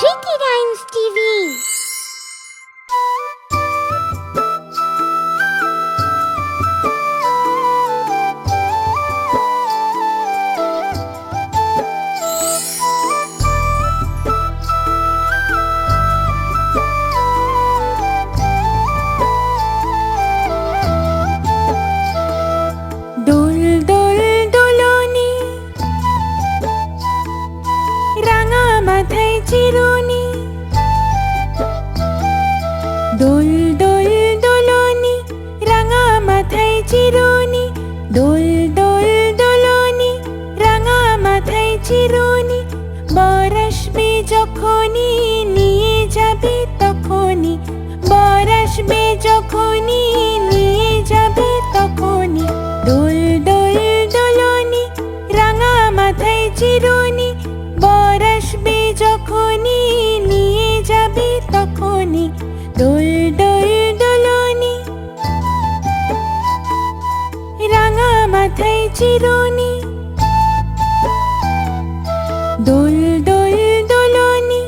Tricky Times TV. মাথায় চিরুনি। দোল দোল, দোলনি, রাঙা মাথায় চিরুনি। দোল দোল, দোলনি, রাঙা মাথায় চিরুনি। বর আসবে যখনই, নিয়ে যাবে তখনই। বর যখনই, নিয়ে যাবে তখনই। দোল দোল, দোলনি, রাঙা মাথায় চিরুনি। তখনই দোল দোল দোলনি। রাঙা মাথায় চিরুনি। দোল দোল দোলনি।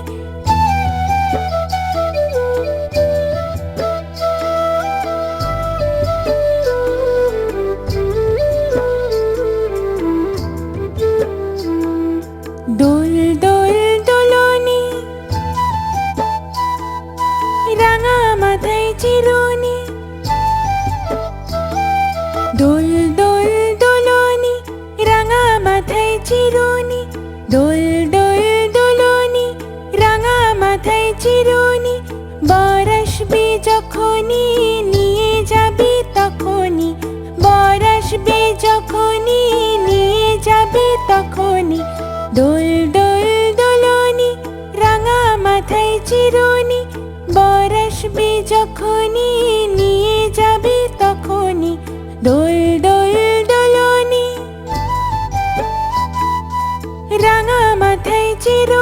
দোল দোল চিরুনি। দোল দোল, দোলনি, রাঙা মাথায় চিরুনি। দোল দোল, দোলনি, রাঙা মাথায় চিরুনি। বর আসবে যখনই নিয়ে যাবে তখনই। বর আসবে যখনই নিয়ে যাবে তখনই। দোল দোল, দোলনি, রাঙা মাথায় চিরুনি। বর আসবে যখনই নিয়ে যাবে তখনই দোল দোল দোলনি। রাঙা মাথায় চিরুনি